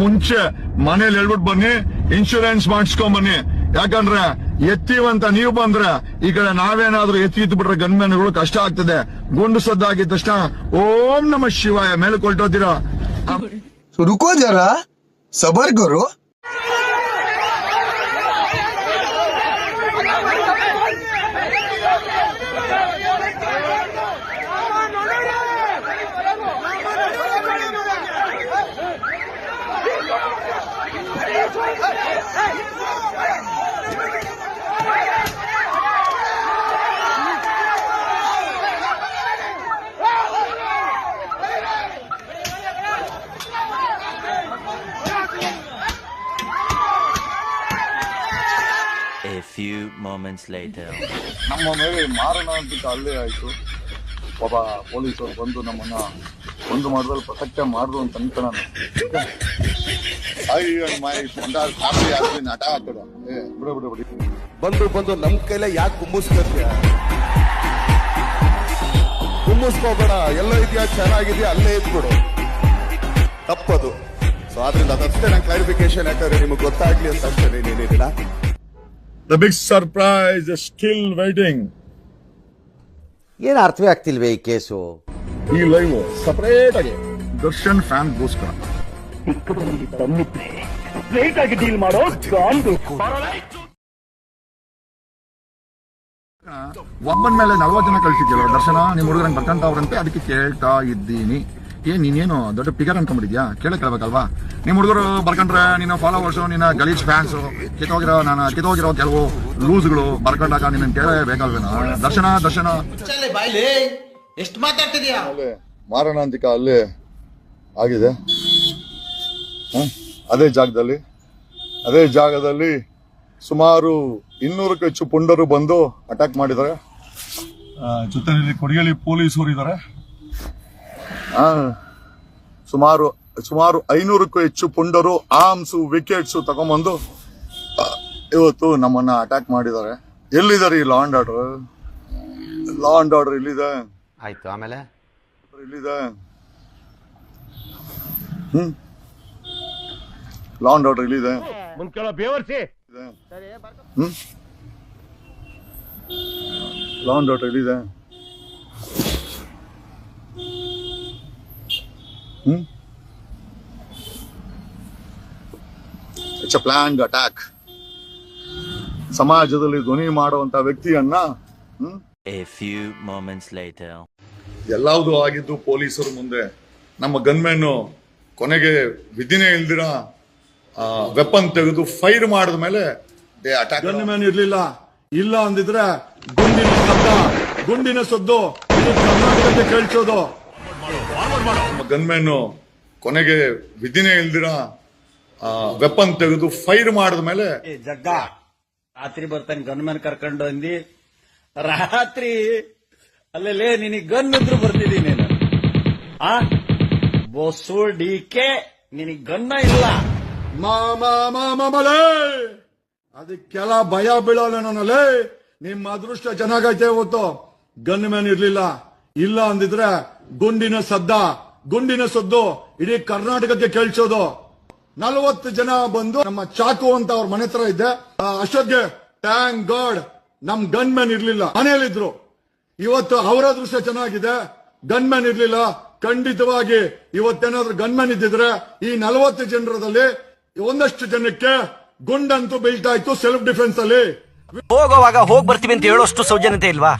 ಮುಂಚೆ ಮನೇಲಿ ಹೇಳ್ಬಿಟ್ಟು ಬನ್ನಿ ಇನ್ಶೂರೆನ್ಸ್ ಮಾಡಿಸ್ಕೊಂಡ್ ಬನ್ನಿ. ಯಾಕಂದ್ರೆ ಎತ್ತೀವಂತ ನೀವು ಬಂದ್ರೆ ಈ ಕಡೆ ನಾವೇನಾದ್ರೂ ಎತ್ತಿ ಬಿಟ್ರೆ ಗನ್ಮ್ಯಾನ್ಗಳು ಕಷ್ಟ ಆಗ್ತದೆ. ಗುಂಡು ಸದ್ದಾಗಿ ತಕ್ಷಣ ಓಂ ನಮ ಶಿವಾಯ, ಮೇಲೆ ಕೊಲ್ಟೋತೀರಾ? ರುಕೋ ಸುಡುಕೊದ್ಯಾರ ಸಬರ್ಗುರು A few moments later. ನಮ್ಮ ಮೇಲೆ ಮಾರಣಾಂತಿಕ ಹಲ್ಲೆ ಆಯಿತು. ಒಬ್ಬ ಪೊಲೀಸರು ಬಂದು ನಮ್ಮನ್ನ ಒಂದು ಮಾಡಿದ್ರೆ ಪ್ರಸಕ್ತ ಮಾಡಿದ್ರು ಅಂತ ಅನ್ಕೋಣ ನಾನು. ಹಾಕೋಣ ಏ ಬಿಡು ಬಿಡು ಬಿಡಿ. ಬಂದು ಬಂದು ನಮ್ ಕೈಲೇ ಯಾಕೆ ಕುಂಬಿಸ್ಕೊತೀಯ ಕುಂಬಿಸ್ಕೋಬೇಡ ಎಲ್ಲ ಇದೆಯಾ? ಚೆನ್ನಾಗಿದೆಯಾ? ಅಲ್ಲೇ ಇದ್ಬಿಡು ತಪ್ಪದು. ಸೊ ಆದ್ರಿಂದ ಅದಷ್ಟೇ ನಾನು ಕ್ಲಾರಿಫಿಕೇಶನ್ ಯಾಕಂದ್ರೆ ನಿಮಗೆ ಗೊತ್ತಾಗ್ಲಿ ಅಂತ ಅಷ್ಟೇ ನೀನೇನಿಲ್ಲ the big surprise still waiting ಏನು ಅರ್ಥವೇ ಆಗ್ತಿಲ್ವೇ ಈ ಕೇಸು? ಈ ಲೈವ್ ಸಪರೇಟ್ ಆಗಿ ದರ್ಶನ್ ಫ್ಯಾನ್ ಗೋಸ್ಕರ ಒಬ್ಬನ ಮೇಲೆ ನಲ್ವತ್ತು ಜನ ಕಳ್ಸಿದ್ಯಲ್ಲ ದರ್ಶನ ನಿಮ್ಮ ಹುಡುಗರಂಗೆ ಬರ್ಕಂತ ಅವ್ರಂತೆ ಅದಕ್ಕೆ ಕೇಳ್ತಾ ಇದ್ದೀನಿ. ಏ ನೀನೇನು ದೊಡ್ಡ ಪಿಗರ್ ಅನ್ಕೊಂಡ್ಬಿಟ್ಟಿದ್ಯಾ? ಕೇಳಕ್ ಕೇಳ್ಬೇಕಲ್ವಾ? ನಿಮ್ ಹುಡುಗರು ಬರ್ಕೊಂಡ್ರೆ ನಿನ್ನ ಫಾಲೋವರ್ಸು ನಿನ್ನ ಗಲೀಜ್ ಫ್ಯಾನ್ಸ್ ಕಿತ್ತೋಗಿರೋ ನಾನು ಕಿತ್ತೋಗಿರೋ ಕೆಲವು ಲೂಸ್ಗಳು ಬರ್ಕೊಂಡಾಗ ನಿನ್ನ ಕೇಳಬೇಕಲ್ವೇನೋ? ದರ್ಶನ ದರ್ಶನ. ಎಷ್ಟು ಮಾತಾಡ್ತಿದ್ಯಾ? ಮಾರಣ ಮಾರಣಾಂತಿಕ ಅಲ್ಲಿ ಆಗಿದೆ? ಅದೇ ಜಾಗದಲ್ಲಿ ಅದೇ ಜಾಗದಲ್ಲಿ ಸುಮಾರು ಇನ್ನೂರಕ್ಕೂ ಹೆಚ್ಚು ಪುಂಡರು ಬಂದು ಅಟ್ಯಾಕ್ ಮಾಡಿದ್ದಾರೆ. ಜೊತೆಯಲ್ಲಿ ಕೊಡಿಗೇಳಿ ಪೊಲೀಸರು ಇದ್ದಾರೆ. ಸುಮಾರು ಸುಮಾರು ಐನೂರಕ್ಕೂ ಹೆಚ್ಚು ಪುಂಡರು ಆರ್ಮ್ಸು ವಿಕೆಟ್ಸ್ ತಗೊಂಬಂದು ಇವತ್ತು ನಮ್ಮನ್ನ ಅಟ್ಯಾಕ್ ಮಾಡಿದ್ದಾರೆ. ಎಲ್ಲಿದ್ದಾರೆ ಈ law and order law and order ಇಲ್ಲಿದೆ. ಆಯ್ತು ಆಮೇಲೆ? ಇಲ್ಲಿದೆ. ಹ್ಮ್. ಲಾ ಅಂಡ್ ಆರ್ಡರ್ ಇಲ್ಲಿದೆ. ಹ್ಮ್. ಲಾ ಅಂಡ್ ಆರ್ಡರ್ ಇಲ್ಲಿದೆ. ಇಟ್ಸ್ ಅ ಪ್ಲಾನ್ಡ್ ಅಟ್ಯಾಕ್ ಸಮಾಜದಲ್ಲಿ ಧ್ವನಿ ಮಾಡುವಂತ ವ್ಯಕ್ತಿಯನ್ನ ಹ್ಮ್ A few moments later. ಎಲ್ಲಾವುದು ಆಗಿದ್ದು ಪೊಲೀಸರು ಮುಂದೆ ನಮ್ಮ ಗನ್ಮೆನ್ ಕೊನೆಗೆ ವಿಧಿನೇ ಇಲ್ದಿರ ವೆಪನ್ ತೆಗೆದು ಫೈರ್ ಮಾಡಿದ ಮೇಲೆ ಗನ್ಮ್ಯಾನ್ ಇರ್ಲಿಲ್ಲ ಇಲ್ಲ ಅಂದಿದ್ರೆ ಗುಂಡಿನ ಶಬ್ದ ಗುಂಡಿನ ಸದ್ದು ಕರ್ನಾಟಕಕ್ಕೆ ಕೇಳಿಸೋದು. ನಮ್ಮ ಗನ್ಮೆನ್ ಕೊನೆಗೆ ವಿಧಿನೇ ಇಲ್ದಿರ ವೆಪನ್ ತೆಗೆದು ಫೈರ್ ಮಾಡಿದ ಮೇಲೆ ಏ ಜಗ್ಗ. ರಾತ್ರಿ ಬರ್ತಾನೆ ಗನ್ಮ್ಯಾನ್ ಕರ್ಕೊಂಡು ಬಂದಿ. ರಾತ್ರಿ ಅಲ್ಲೇ ನಿನಗೆ ಗನ್ ಇದ್ರು ಬರ್ತಿದ್ದೀನಿ ನಾನು. ಆ? ಬೊಸ್ಸು ಡಿ ಕೆ ನಿನಗೆ ಗನ್ನ ಇಲ್ಲ. ಮಾಮಲೇ ಅದಕ್ಕೆಲ್ಲ ಭಯ ಬೀಳೋಲ್ಲ ನನ್ನಲ್ಲಿ ನಿಮ್ಮ ಅದೃಷ್ಟ ಚೆನ್ನಾಗೈತೆ ಇವತ್ತು. ಗನ್ ಮ್ಯಾನ್ ಇರ್ಲಿಲ್ಲ. ಇಲ್ಲ ಅಂದಿದ್ರೆ ಗುಂಡಿನ ಸದ್ದ ಗುಂಡಿನ ಸದ್ದು ಇಡೀ ಕರ್ನಾಟಕಕ್ಕೆ ಕೇಳಿಸೋದು. ನಲವತ್ತು ಜನ ಬಂದು ನಮ್ಮ ಚಾಕು ಅಂತ ಅವ್ರ ಮನೆ ಹತ್ರ ಇದ್ದೆ ಆ, ಅಷ್ಟೊತ್ತಿಗೆ ಟ್ಯಾಂಕ್ ಗಾಡ್ ನಮ್ ಗನ್ ಮ್ಯಾನ್ ಇರ್ಲಿಲ್ಲ. ಮನೆಯಲ್ಲಿದ್ರು. ಇವತ್ತು ಅವರ ದೃಶ್ಯ ಚೆನ್ನಾಗಿದೆ. ಗನ್ ಮ್ಯಾನ್ ಇರ್ಲಿಲ್ಲ. ಖಂಡಿತವಾಗಿ ಇವತ್ತೇನಾದ್ರೂ ಗನ್ ಮ್ಯಾನ್ ಇದ್ದಿದ್ರೆ ಈ ನಲವತ್ತು ಜನರದಲ್ಲಿ ಒಂದಷ್ಟು ಜನಕ್ಕೆ ಗುಂಡಂತೂ ಬೀಳ್ತಾ ಇತ್ತು ಸೆಲ್ಫ್ ಡಿಫೆನ್ಸ್ ಅಲ್ಲಿ. ಹೋಗುವಾಗ ಹೋಗ್ ಬರ್ತೀವಿ ಅಂತ ಹೇಳೋಷ್ಟು ಸೌಜನ್ಯತೆ ಇಲ್ವಾ?